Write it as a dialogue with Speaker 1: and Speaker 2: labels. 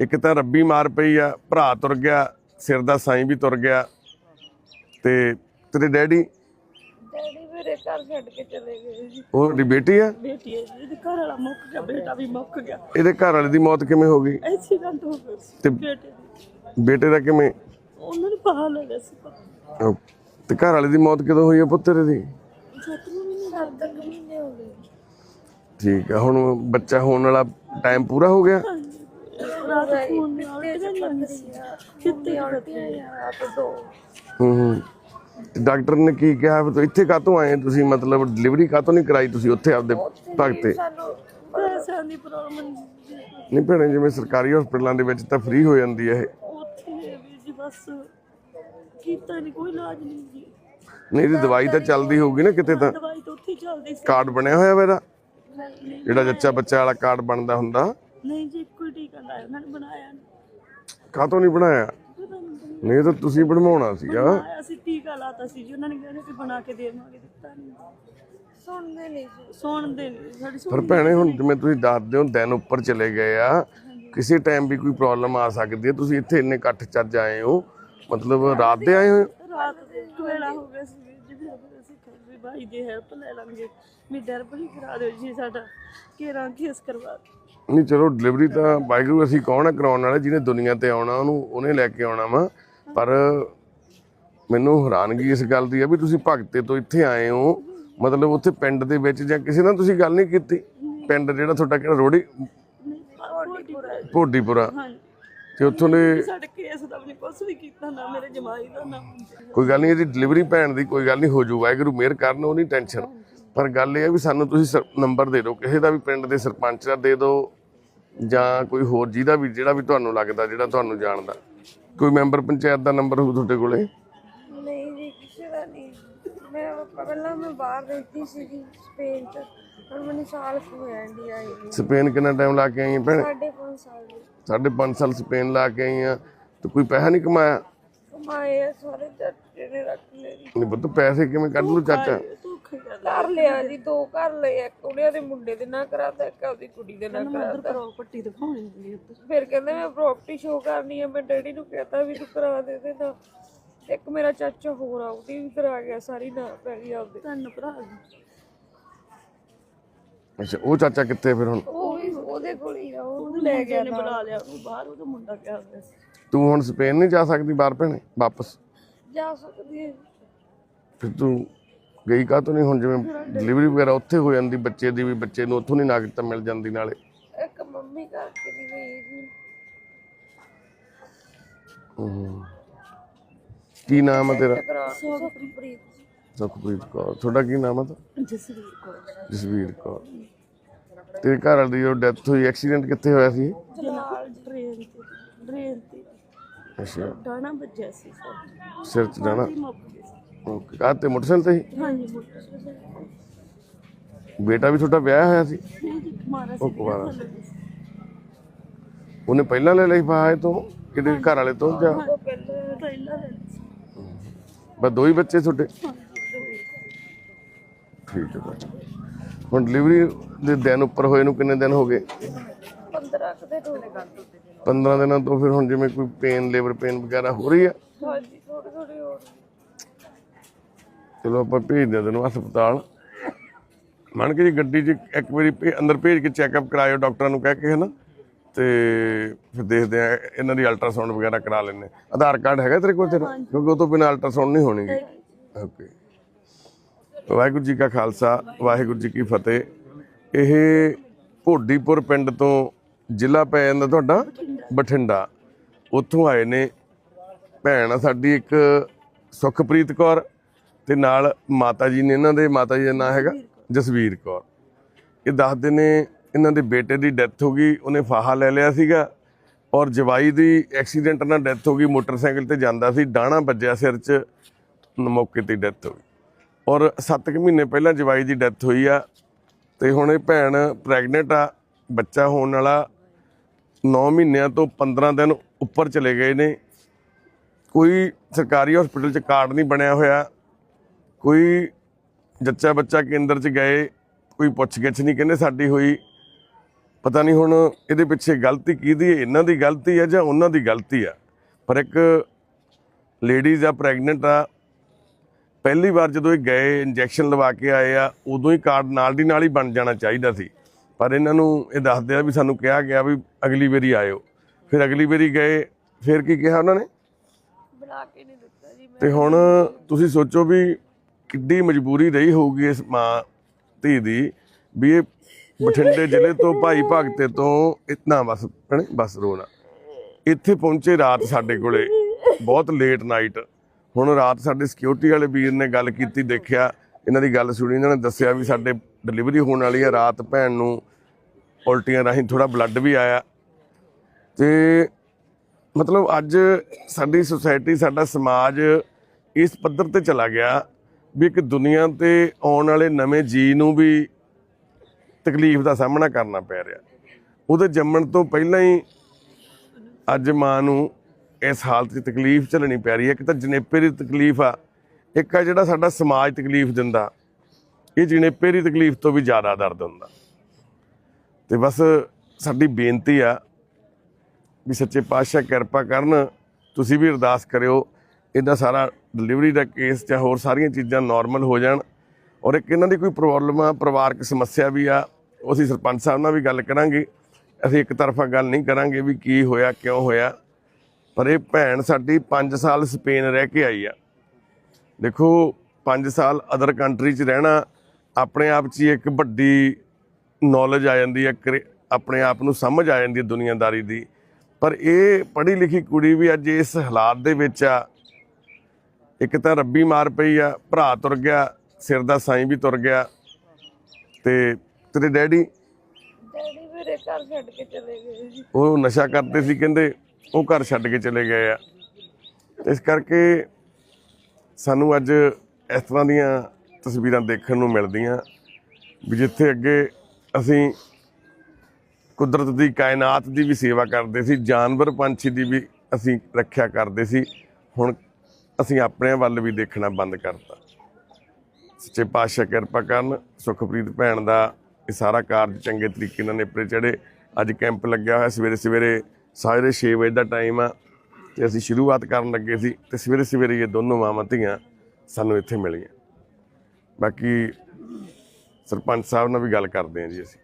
Speaker 1: ਇੱਕ ਤਾਂ ਰੱਬੀ ਮਾਰ ਪਈ ਆ ਭਰਾ ਤੁਰ ਗਿਆ ਸਿਰ ਦਾ ਸਾਈਂ ਵੀ ਤੁਰ ਗਿਆ। ਤੇ ਤੇਰੇ ਡੈਡੀ?
Speaker 2: ਡੈਡੀ ਮੇਰੇ ਘਰ ਛੱਡ ਕੇ ਚਲੇ ਗਏ ਜੀ।
Speaker 1: ਉਹ ਤੁਹਾਡੀ ਬੇਟੀ ਆ?
Speaker 2: ਬੇਟੀ ਹੈ ਜੀ ਇਹਦੇ ਘਰ ਵਾਲਾ ਮੁੱਕ ਗਿਆ ਬੇਟਾ ਵੀ ਮੁੱਕ ਗਿਆ।
Speaker 1: ਇਹਦੇ ਘਰ ਵਾਲੇ ਦੀ ਮੌਤ ਕਿਵੇਂ ਹੋ ਗਈ?
Speaker 2: ਐਕਸੀਡੈਂਟ ਹੋ ਗਿਆ ਸੀ
Speaker 1: ਤੇ
Speaker 2: ਬੇਟੇ ਦੀ।
Speaker 1: ਬੇਟੇ ਦਾ ਕਿਵੇਂ?
Speaker 2: ਉਹਨਾਂ ਨੂੰ ਪਤਾ ਲੱਗਾ ਸੀ
Speaker 1: ਉਹ ਤੇ ਘਰ ਵਾਲੇ ਦੀ ਮੌਤ ਕਦੋਂ ਹੋਈ ਆ ਪੁੱਤਰ ਦੀ?
Speaker 2: ਸੱਤ ਨੂੰ ਮਹੀਨੇ ਸੱਤ ਤੱਕ ਮਹੀਨੇ ਹੋ ਗਏ।
Speaker 1: ਠੀਕ ਆ ਹੁਣ ਬੱਚਾ ਹੋਣ ਵਾਲਾ ਟਾਈਮ ਪੂਰਾ ਹੋ ਗਿਆ?
Speaker 2: ਰਾਤ ਫੋਨ ਨਾਲ ਕਿਤੇ ਸੀ। ਕਿਤੇ ਆਉਂਦੇ ਆ ਆਪ ਦੋ।
Speaker 1: ਹੂੰ ਹੂੰ। ਤੇ ਡਾਕਟਰ ਨੇ ਕੀ ਕਿਹਾ ਵੀ ਤੂੰ ਇੱਥੇ ਕਾਹਤੋਂ ਆਏ? ਤੁਸੀਂ ਮਤਲਬ ਡਿਲੀਵਰੀ ਕਾਹਤੋਂ ਨਹੀਂ ਕਰਾਈ ਤੁਸੀਂ ਉੱਥੇ ਆਪਦੇ ਭਗਤੇ
Speaker 2: ਸਾਨੂੰ ਪੈਸਿਆਂ ਦੀ ਪ੍ਰੋਬਲਮ
Speaker 1: ਨਹੀਂ ਭੈਣੇ ਜਿਵੇਂ ਸਰਕਾਰੀ ਹਸਪਤਾਲਾਂ ਦੇ ਵਿੱਚ ਤਾਂ ਫ੍ਰੀ ਹੋ ਜਾਂਦੀ ਹੈ ਇਹ।
Speaker 2: ਉੱਥੇ ਵੀ ਜੀ ਬਸ ਕੀਤਾ ਨਹੀਂ ਕੋਈ ਇਲਾਜ ਨਹੀਂ ਜੀ।
Speaker 1: ਨਹੀਂ ਇਹਦੀ ਦਵਾਈ ਤਾਂ ਚੱਲਦੀ ਹੋਊਗੀ ਨਾ ਕਿਤੇ ਤਾਂ।
Speaker 2: ਦਵਾਈ ਤਾਂ ਉੱਥੇ ਹੀ ਚੱਲਦੀ ਸੀ।
Speaker 1: ਕਾਰਡ ਬਣਿਆ ਹੋਇਆ ਵਾ ਇਹਦਾ?
Speaker 2: ਨਹੀਂ
Speaker 1: ਜਿਹੜਾ ਜੱਚਾ ਬੱਚਾ ਵਾਲਾ ਕਾਰਡ ਬਣਦਾ ਹੁੰਦਾ?
Speaker 2: ਨਹੀਂ ਜੀ ਕੋਈ ਟੀਕਾ ਲਾਇਆ ਉਹਨਾਂ ਨੇ ਬਣਾਇਆ ਨਹੀਂ
Speaker 1: ਕਾਹਤੋਂ ਨਹੀਂ ਬਣਾਇਆ?
Speaker 2: ਪਤਾ ਨਹੀਂ
Speaker 1: ਤਾਂ ਤੁਸੀਂ ਬਣਵਾਉਣਾ ਸੀਗਾ।
Speaker 2: ਬਣਾਇਆ ਸੀ ਟੀਕਾ ਲਾਤਾ ਸੀ ਜੀ ਉਹਨਾਂ ਨੇ ਕਿਹਾ ਸੀ ਬਣਾ ਕੇ ਦੇਵਾਂਗੇ ਦਿੱਤਾ ਨਹੀਂ ਸੁਣਦੇ ਨਹੀਂ ਜੀ। ਸੁਣਦੇ ਨਹੀਂ ਸਾਡੀ ਸੁਣ
Speaker 1: ਪਰ ਭੈਣੇ ਹੁਣ ਜਿਵੇਂ ਤੁਸੀਂ ਦੱਸਦੇ ਹੋ ਦਿਨ ਉੱਪਰ ਚਲੇ ਗਏ ਆ। ਕਿਸੇ ਟਾਈਮ ਵੀ ਕੋਈ ਪ੍ਰੋਬਲਮ ਆ ਸਕਦੀ ਹੈ। ਤੁਸੀਂ ਇੱਥੇ ਇੰਨੇ ਇਕੱਠ ਚੱਜ ਆਏ ਹੋ। ਮਤਲਬ ਰਾਤ ਦੇ ਆਏ ਹੋ?
Speaker 2: ਰਾਤ ਦੇ ਵੇਲਾ ਹੋ ਗਿਆ ਸੀ ਜੀ ਫਿਰ ਅਸੀਂ ਕਿਹਾ ਵੀ ਭਾਈ ਦੀ ਹੈਲਪ ਲੈ ਲਾਂਗੇ। ਵੀ ਡਰਬਲੀ ਕਰਾ ਦਿਓ ਜੀ ਸਾਡਾ। ਕੇਰਾਂ ਕੇਸ ਕਰਵਾ ਦਿਓ।
Speaker 1: ਨਹੀਂ ਚਲੋ ਡਿਲੀਵਰੀ ਤਾਂ ਵਾਹਿਗੁਰੂ ਅਸੀਂ ਕੌਣ ਆ ਕਰਾਉਣ ਵਾਲੇ? ਜਿਹਨੇ ਦੁਨੀਆ ਤੇ ਆਉਣਾ ਉਹਨੂੰ ਉਹਨੇ ਲੈ ਕੇ ਆਉਣਾ ਵਾ। ਪਰ ਮੈਨੂੰ ਹੈਰਾਨਗੀ ਇਸ ਗੱਲ ਦੀ ਆ ਵੀ ਤੁਸੀਂ ਭਗਤੇ ਤੋਂ ਇੱਥੇ ਆਏ ਹੋ। ਮਤਲਬ ਉੱਥੇ ਪਿੰਡ ਦੇ ਵਿੱਚ ਜਾਂ ਕਿਸੇ ਨਾਲ ਤੁਸੀਂ ਗੱਲ ਨਹੀਂ ਕੀਤੀ? ਪਿੰਡ ਜਿਹੜਾ ਤੁਹਾਡਾ ਕਿਹੜਾ ਰੋੜੀ? ਭੋਡੀਪੁਰਾ।
Speaker 2: ਹਾਂਜੀ
Speaker 1: ਤੇ ਉੱਥੋਂ ਦੇ
Speaker 2: ਸਾਡੇ ਕੇਸ ਦਾ ਵੀ ਨਹੀਂ ਕੁਛ ਵੀ ਕੀਤਾ ਨਾ ਮੇਰੇ ਜਮਾਈ ਦਾ ਨਾ।
Speaker 1: ਕੋਈ ਗੱਲ ਨਹੀਂ ਇਹਦੀ ਡਿਲੀਵਰੀ ਭੈਣ ਦੀ ਕੋਈ ਗੱਲ ਨਹੀਂ ਹੋ ਜਾਊ ਵਾਹਿਗੁਰੂ ਮਿਹਰ ਕਰਨ ਉਹ ਨਹੀਂ ਟੈਨਸ਼ਨ ਪਰ ਗੱਲ ਇਹ ਹੈ ਵੀ ਸਾਨੂੰ ਤੁਸੀਂ ਨੰਬਰ ਦੇ ਦਿਓ। ਕਿਸੇ ਦਾ ਵੀ ਪਿੰਡ ਦੇ ਸਰਪੰਚ ਦਾ ਦੇ ਦਿਓ। ਜਾਂ ਕੋਈ ਹੋਰ ਜਿਹਦਾ ਵੀ ਜਿਹੜਾ ਵੀ ਤੁਹਾਨੂੰ ਲੱਗਦਾ ਜਿਹੜਾ ਤੁਹਾਨੂੰ ਜਾਣਦਾ। ਕੋਈ ਮੈਂਬਰ ਪੰਚਾਇਤ ਦਾ ਨੰਬਰ ਹੋਊ ਤੁਹਾਡੇ ਕੋਲੇ?
Speaker 3: ਨਹੀਂ ਜੀ ਕਿਸੇ ਦਾ ਨਹੀਂ। ਮੈਂ ਪਹਿਲਾਂ ਮੈਂ ਬਾਹਰ ਰਹਿੰਦੀ ਸੀਗੀ ਸਪੇਨ ਚ। ਹੁਣ ਮੈਨੂੰ ਸਾਲ ਕੁ ਹੋਇਆ ਇੰਡੀਆ ਆਈ ਨੂੰ।
Speaker 1: ਸਪੇਨ ਕਿੰਨਾ ਟਾਈਮ ਲਾ ਕੇ ਆਈ ਹੈ ਭੈਣ?
Speaker 3: ਸਾਢੇ ਪੰਜ ਸਾਲ ਦੀ
Speaker 1: ਸਾਢੇ ਪੰਜ ਸਾਲ ਸਪੇਨ ਲਾ ਕੇ ਆਈ ਆ। ਤੇ ਕੋਈ ਪੈਸਾ ਨਹੀਂ ਕਮਾਇਆ?
Speaker 3: ਕਮਾਏ ਆ ਸਾਰੇ ਚਾਚੇ ਨੇ ਰੱਖ ਲਏ। ਜੀ
Speaker 1: ਨਹੀਂ ਪੁੱਤ ਪੈਸੇ ਕਿਵੇਂ ਕੱਢ ਲੂ ਚਾਚਾ?
Speaker 2: ਕਰ
Speaker 3: ਘਰ ਲਿਆ ਜੀ ਦੋ ਘਰ ਲਏ ਇੱਕ ਉਹਨੇ ਦੇ ਮੁੰਡੇ ਦੇ ਨਾਂ ਕਰਾਤਾ ਇੱਕ ਆਪਦੀ ਕੁੜੀ ਦੇ ਨਾਂ ਕਰਾਤਾ।
Speaker 2: ਪ੍ਰਾਪਰਟੀ ਦਿਖਾਉਣੀ ਹੁੰਦੀ ਉੱਧਰ।
Speaker 3: ਫਿਰ ਕਹਿੰਦੇ ਮੈਂ ਪ੍ਰਾਪਰਟੀ ਸ਼ੋਅ ਕਰਨੀ ਹੈ ਮੈਂ ਡੈਡੀ ਨੂੰ ਕਹਤਾ ਵੀ ਤੂੰ ਕਰਾ ਦੇ ਦੇ ਨਾ। ਇੱਕ ਮੇਰਾ ਚਾਚਾ ਹੋਰ ਆ ਉਹਦੀ ਵੀ ਕਰਾ ਗਿਆ ਸਾਰੀ ਨਾ ਪੈ ਗਈ ਆਪਦੇ।
Speaker 2: ਤਿੰਨ ਭਰਾ ਜੀ
Speaker 1: ਅੱਛਾ ਉਹ ਚਾਚਾ ਕਿੱਥੇ ਫਿਰ ਹੁਣ?
Speaker 3: ਉਹ ਵੀ ਉਹਦੇ ਕੋਲ ਹੀ ਆ ਉਹ
Speaker 2: ਲੈ ਗਿਆ ਨੇ ਬੁਲਾ ਲਿਆ ਉਹਨੂੰ ਬਾਹਰ ਉਹਦਾ ਮੁੰਡਾ ਗਿਆ ਹੋਇਆ ਸੀ।
Speaker 1: ਤੂੰ ਹੁਣ ਸਪੇਨ ਨਹੀਂ ਜਾ ਸਕਦੀ ਬਾਹਰ ਭੈਣੇ ਵਾਪਸ?
Speaker 3: ਜਾ ਸਕਦੀ ਹੈ
Speaker 1: ਫਿਰ ਤੂੰ ਗਈ ਕਾ ਨਹੀਂ ਹੁਣ ਜਿਵੇਂ ਡਿਲੀਵਰੀ ਵਗੈਰਾ ਉੱਥੇ ਹੋ ਜਾਂਦੀ ਬੱਚੇ ਦੀ ਵੀ ਬੱਚੇ ਨੂੰ ਉੱਥੋਂ ਨਹੀਂ ਨਾਗਰਿਕਤਾ ਮਿਲ ਜਾਂਦੀ ਨਾਲੇ।
Speaker 3: ਇੱਕ ਮੰਮੀ ਕਰਕੇ ਨਹੀਂ ਗਈ ਜੀ।
Speaker 1: ਹਮ। ਕੀ ਨਾਮ ਹੈ ਤੇਰਾ?
Speaker 3: ਸੁਖਪ੍ਰੀਤ
Speaker 1: ਸੁਖਪ੍ਰੀਤ ਕੌਰ। ਤੁਹਾਡਾ ਕੀ ਨਾਮ ਹੈ ਤਾਂ
Speaker 2: ਜਸਵੀਰ ਕੌਰ
Speaker 1: ਜਸਵੀਰ ਕੌਰ। ਤੇਰੇ ਘਰ ਵਾਲੀ ਦੀ ਜੋ ਡੈਥ ਹੋਈ ਐਕਸੀਡੈਂਟ ਕਿੱਥੇ ਹੋਇਆ ਸੀ
Speaker 2: ਜਲਾਲ ਟ੍ਰੇਨ ਤੇ ਟ੍ਰੇਨ ਤੇ
Speaker 1: ਅੱਛਾ।
Speaker 2: ਡਾਣਾ ਵੱਜਿਆ ਸੀ ਸਰ।
Speaker 1: ਸਿਰ ਚ ਜਾਣਾ
Speaker 2: ਮੁੱਕ।
Speaker 1: ਓਕੇ ਤੇ ਮੋਟਰਸਾਈਕਲ ਤੇ ਸੀ?
Speaker 2: ਹਾਂਜੀ ਮੋਟਰਸਾਈਕਲ
Speaker 1: ਬੇਟਾ ਵੀ ਤੁਹਾਡਾ ਵਿਆਹ ਹੋਇਆ ਸੀ?
Speaker 2: ਨਹੀਂ ਜੀ ਮਾਰਾ
Speaker 1: ਉਹ
Speaker 2: ਸੀ।
Speaker 1: ਉਹਨੇ ਪਹਿਲਾਂ ਲੈ ਲਈ ਫਾਹੇ ਤੋਂ? ਕਿਤੇ ਘਰ ਵਾਲੇ ਤੋਂ ਜਾਂ?
Speaker 2: ਉਹ ਪਹਿਲਾਂ ਪਹਿਲਾਂ।
Speaker 1: ਬਸ ਦੋ ਹੀ ਬੱਚੇ ਤੁਹਾਡੇ?
Speaker 2: ਹਾਂਜੀ
Speaker 1: ਠੀਕ ਹੈ। ਭਾਈ ਹੁਣ ਡਿਲੀਵਰੀ ਦੇ ਦਿਨ ਉੱਪਰ ਹੋਏ ਨੂੰ ਕਿੰਨੇ ਦਿਨ ਹੋ ਗਏ?
Speaker 3: 15 ਕਦੇ ਤੋਂ
Speaker 1: 15 ਦਿਨਾਂ ਤੋਂ ਫਿਰ ਹੁਣ ਜਿਵੇਂ ਕੋਈ ਪੇਨ ਲੇਬਰ ਪੇਨ ਵਗੈਰਾ ਹੋ ਰਹੀ ਆ
Speaker 3: ਹਾਂਜੀ ਥੋੜੀ ਥੋੜੀ ਹੋਰ
Speaker 1: ਚਲੋ ਆਪਾਂ ਭੇਜ ਦਿੰਦੇ ਨੂੰ ਹਸਪਤਾਲ। ਮੰਨ ਕੇ ਜੀ ਗੱਡੀ 'ਚ ਇੱਕ ਵਾਰੀ ਅੰਦਰ ਭੇਜ ਕੇ ਚੈੱਕਅਪ ਕਰਾਇਓ ਡਾਕਟਰਾਂ ਨੂੰ ਕਹਿ ਕੇ ਹਨਾ? ਤੇ ਫਿਰ ਦੇਖਦੇ ਆ ਇਹਨਾਂ ਦੀ ਅਲਟਰਾਸਾਊਂਡ ਵਗੈਰਾ ਕਰਾ ਲੈਣੇ ਆਧਾਰ ਕਾਰਡ ਹੈਗਾ ਤੇਰੇ ਕੋਲ ਤੇਰਾ? ਕਿਉਂਕਿ ਉਹ ਤੋਂ ਬਿਨਾਂ ਅਲਟਰਾਸਾਊਂਡ ਨਹੀਂ ਹੋਣੀਗੀ ਓਕੇ ਵਾਹਿਗੁਰੂ ਜੀ ਕਾ ਖਾਲਸਾ ਵਾਹਿਗੁਰੂ ਜੀ ਕੀ ਫਤਿਹ। ਇਹ ਭੋਡੀਪੁਰ ਪਿੰਡ ਤੋਂ ਜ਼ਿਲ੍ਹਾ ਪੈ ਜਾਂਦਾ ਤੁਹਾਡਾ? ਬਠਿੰਡਾ। ਉੱਥੋਂ ਆਏ ਨੇ। ਭੈਣ ਆ ਸਾਡੀ ਇੱਕ ਸੁਖਪ੍ਰੀਤ ਕੌਰ। ਤੇ ਨਾਲ ਮਾਤਾ ਜੀ ਨੇ ਇਹਨਾਂ ਦੇ ਮਾਤਾ ਜੀ ਦਾ ਨਾਮ ਹੈਗਾ ਜਸਵੀਰ ਕੌਰ। ਇਹ ਦੱਸਦੇ ਨੇ ਇਹਨਾਂ ਦੇ ਬੇਟੇ ਦੀ ਡੈਥ ਹੋ ਗਈ ਉਹਨੇ ਫਾਹਾ ਲੈ ਲਿਆ ਸੀਗਾ ਔਰ ਜਵਾਈ ਦੀ ਐਕਸੀਡੈਂਟ ਨਾਲ ਡੈਥ ਹੋ ਗਈ ਮੋਟਰਸਾਈਕਲ ਤੇ ਜਾਂਦਾ ਸੀ ਡਾਣਾ ਵੱਜਿਆ ਸਿਰ 'ਚ ਮੌਕੇ ਤੇ ਡੈਥ ਹੋ ਗਈ। ਔਰ 7 ਮਹੀਨੇ ਪਹਿਲਾਂ ਜਵਾਈ ਦੀ ਡੈਥ ਹੋਈ ਆ ਤੇ ਹੁਣ ਇਹ ਭੈਣ ਪ੍ਰੈਗਨੈਂਟ ਆ ਬੱਚਾ ਹੋਣ ਵਾਲਾ 9 ਮਹੀਨਿਆਂ ਤੋਂ 15 ਦਿਨ ਉੱਪਰ ਚਲੇ ਗਏ ਨੇ। ਕੋਈ ਸਰਕਾਰੀ ਹਸਪੀਟਲ 'ਚ ਕਾਰਡ ਨਹੀਂ ਬਣਿਆ ਹੋਇਆ। ਕੋਈ ਜੱਚਾ ਬੱਚਾ ਕੇਂਦਰ 'ਚ ਗਏ ਕੋਈ ਪੁੱਛਗਿੱਛ ਨਹੀਂ ਕਹਿੰਦੇ ਸਾਡੀ ਹੋਈ। ਪਤਾ ਨਹੀਂ ਹੁਣ ਇਹਦੇ ਪਿੱਛੇ ਗਲਤੀ ਕਿਹਦੀ ਹੈ ਇਹਨਾਂ ਦੀ ਗਲਤੀ ਹੈ ਜਾਂ ਉਹਨਾਂ ਦੀ ਗਲਤੀ ਆ ਪਰ ਇੱਕ ਲੇਡੀਜ਼ ਆ ਪ੍ਰੈਗਨੈਂਟ ਆ ਪਹਿਲੀ ਵਾਰ ਜਦੋਂ ਇਹ ਗਏ ਇੰਜੈਕਸ਼ਨ ਲਵਾ ਕੇ ਆਏ ਆ ਉਦੋਂ ਹੀ ਕਾਰਡ ਨਾਲ ਦੀ ਨਾਲ ਹੀ ਬਣ ਜਾਣਾ ਚਾਹੀਦਾ ਸੀ। ਪਰ ਇਹਨਾਂ ਨੂੰ ਇਹ ਦੱਸਦੇ ਆ ਵੀ ਸਾਨੂੰ ਕਿਹਾ ਗਿਆ ਵੀ ਅਗਲੀ ਵਾਰੀ ਆਇਓ। ਫਿਰ ਅਗਲੀ ਵਾਰੀ ਗਏ ਫਿਰ ਕੀ ਕਿਹਾ ਉਹਨਾਂ ਨੇ?
Speaker 3: ਬਣਾ ਕੇ ਨਹੀਂ ਦਿੱਤਾ ਜੀ
Speaker 1: ਤੇ ਹੁਣ ਤੁਸੀਂ ਸੋਚੋ ਵੀ ਕਿੱਡੀ ਮਜਬੂਰੀ ਰਹੀ ਹੋਊਗੀ ਇਸ ਮਾਂ ਧੀ ਦੀ ਵੀ ਇਹ ਬਠਿੰਡੇ ਜ਼ਿਲ੍ਹੇ ਤੋਂ ਭਾਈ ਭਗਤੇ ਤੋਂ ਇਤਨਾ ਬਸ, ਭੈਣੇ, ਬਸ ਰੋਣਾ। ਇੱਥੇ ਪਹੁੰਚੇ ਰਾਤ ਸਾਡੇ ਕੋਲੇ, ਬਹੁਤ ਲੇਟ ਨਾਈਟ ਹੁਣ ਰਾਤ ਸਾਡੇ ਸਿਕਿਉਰਿਟੀ ਵਾਲੇ ਵੀਰ ਨੇ ਗੱਲ ਕੀਤੀ, ਦੇਖਿਆ, ਇਹਨਾਂ ਦੀ ਗੱਲ ਸੁਣੀ, ਇਹਨਾਂ ਨੇ ਦੱਸਿਆ ਵੀ ਸਾਡੇ ਡਿਲੀਵਰੀ ਹੋਣ ਵਾਲੀ ਹੈ ਰਾਤ ਭੈਣ ਨੂੰ। ਉਲਟੀਆਂ ਰਾਹੀਂ ਥੋੜਾ ਬਲੱਡ ਵੀ ਆਇਆ। ਤੇ ਮਤਲਬ ਅੱਜ ਸਾਡੀ ਸੁਸਾਇਟੀ ਸਾਡਾ ਸਮਾਜ ਇਸ ਪੱਧਰ ਤੇ ਚਲਾ ਗਿਆ। ਵੀ ਇੱਕ ਦੁਨੀਆ ਤੇ ਆਉਣ ਵਾਲੇ ਨਵੇਂ ਜੀ ਨੂੰ ਵੀ ਤਕਲੀਫ ਦਾ ਸਾਹਮਣਾ ਕਰਨਾ ਪੈ ਰਿਹਾ। ਉਹਦੇ ਜੰਮਣ ਤੋਂ ਪਹਿਲਾਂ ਹੀ ਅੱਜ ਮਾਂ ਨੂੰ ਇਸ ਹਾਲਤ 'ਚ ਤਕਲੀਫ ਝੱਲਣੀ ਪੈ ਰਹੀ ਹੈ। ਇੱਕ ਤਾਂ ਜਨੇਪੇ ਦੀ ਤਕਲੀਫ ਆ, ਇੱਕ ਆ ਜਿਹੜਾ ਸਾਡਾ ਸਮਾਜ ਤਕਲੀਫ ਦਿੰਦਾ। ਇਹ ਜਨੇਪੇ ਦੀ ਤਕਲੀਫ ਤੋਂ ਵੀ ਜ਼ਿਆਦਾ ਦਰਦ ਹੁੰਦਾ। ਤੇ ਬਸ ਸਾਡੀ ਬੇਨਤੀ ਆ ਵੀ ਸੱਚੇ ਪਾਤਸ਼ਾਹ ਕਿਰਪਾ ਕਰਨ ਤੁਸੀਂ ਵੀ ਅਰਦਾਸ ਕਰਿਓ ਇਹਦਾ ਸਾਰਾ ਡਿਲੀਵਰੀ ਦਾ ਕੇਸ ਜਾਂ ਹੋਰ ਸਾਰੀਆਂ ਚੀਜ਼ਾਂ ਨਾਰਮਲ ਹੋ ਜਾਣ। ਔਰ ਇੱਕ ਇਹਨਾਂ ਦੀ ਕੋਈ ਪ੍ਰੋਬਲਮ ਆ, ਪਰਿਵਾਰਕ ਸਮੱਸਿਆ ਵੀ ਆ, ਉਹ ਅਸੀਂ ਸਰਪੰਚ ਸਾਹਿਬ ਨਾਲ ਵੀ ਗੱਲ ਕਰਾਂਗੇ। ਅਸੀਂ ਇੱਕ ਤਰਫਾ ਗੱਲ ਨਹੀਂ ਕਰਾਂਗੇ ਵੀ ਕੀ ਹੋਇਆ, ਕਿਉਂ ਹੋਇਆ। ਪਰ ਇਹ ਭੈਣ ਸਾਡੀ 5 ਸਾਲ ਸਪੇਨ ਰਹਿ ਕੇ ਆਈ ਆ। ਦੇਖੋ 5 ਸਾਲ ਅਦਰ ਕੰਟਰੀ 'ਚ ਰਹਿਣਾ, ਆਪਣੇ ਆਪ 'ਚ ਹੀ ਇੱਕ ਵੱਡੀ ਨੌਲੇਜ ਆ ਜਾਂਦੀ ਹੈ ਕਰੇ- ਆਪਣੇ ਆਪ ਨੂੰ ਸਮਝ ਆ ਜਾਂਦੀ ਹੈ ਦੁਨੀਆਦਾਰੀ ਦੀ। ਪਰ ਇਹ ਪੜ੍ਹੀ ਲਿਖੀ ਕੁੜੀ ਵੀ ਅੱਜ ਇਸ ਹਾਲਾਤ ਦੇ ਵਿੱਚ ਆ। ਇੱਕ ਤਾਂ ਰੱਬੀ ਮਾਰ ਪਈ ਆ ਭਰਾ ਤੁਰ ਗਿਆ ਸਿਰ ਦਾ ਸਾਈਂ ਵੀ ਤੁਰ ਗਿਆ। ਤੇ ਤੇਰੇ ਡੈਡੀ?
Speaker 3: ਡੈਡੀ ਮੇਰੇ ਘਰ ਛੱਡ ਕੇ ਚਲੇ ਗਏ ਜੀ।
Speaker 1: ਉਹ ਨਸ਼ਾ ਕਰਦੇ ਸੀ ਕਹਿੰਦੇ ਉਹ ਘਰ ਛੱਡ ਕੇ ਚਲੇ ਗਏ ਆ। ਇਸ ਕਰਕੇ ਸਾਨੂੰ ਅੱਜ ਇਸ ਤਰ੍ਹਾਂ ਦੀਆਂ ਤਸਵੀਰਾਂ ਦੇਖਣ ਨੂੰ ਮਿਲਦੀਆਂ ਵੀ ਜਿੱਥੇ ਅੱਗੇ ਅਸੀਂ ਕੁਦਰਤ ਦੀ ਕਾਇਨਾਤ ਦੀ ਵੀ ਸੇਵਾ ਕਰਦੇ ਸੀ ਜਾਨਵਰ ਪੰਛੀ ਦੀ ਵੀ ਅਸੀਂ ਰੱਖਿਆ ਕਰਦੇ ਸੀ। ਹੁਣ ਅਸੀਂ ਆਪਣੇ ਵੱਲ ਵੀ ਦੇਖਣਾ ਬੰਦ ਕਰਤਾ। ਸੱਚੇ ਪਾਤਸ਼ਾਹ ਕਿਰਪਾ ਕਰਨ, ਸੁਖਪ੍ਰੀਤ ਭੈਣ ਦਾ ਇਹ ਸਾਰਾ ਕਾਰਜ ਚੰਗੇ ਤਰੀਕੇ ਨਾਲ ਨੇਪਰੇ ਚੜੇ ਅੱਜ ਕੈਂਪ ਲੱਗਿਆ ਹੋਇਆ ਸਵੇਰੇ ਸਵੇਰੇ ਸਾਜਰੇ 6 ਵਜੇ ਦਾ ਟਾਈਮ ਆ, ਤੇ ਅਸੀਂ ਸ਼ੁਰੂਆਤ ਕਰਨ ਲੱਗੇ ਸੀ, ਤੇ ਸਵੇਰੇ ਸਵੇਰੇ ਇਹ ਦੋਨੋਂ ਮਾਵਾਂ ਧੀਆਂ ਸਾਨੂੰ ਇੱਥੇ ਮਿਲੀਆਂ। ਬਾਕੀ ਸਰਪੰਚ ਸਾਹਿਬ ਨਾਲ ਵੀ ਗੱਲ ਕਰਦੇ ਹਾਂ ਜੀ ਅਸੀਂ।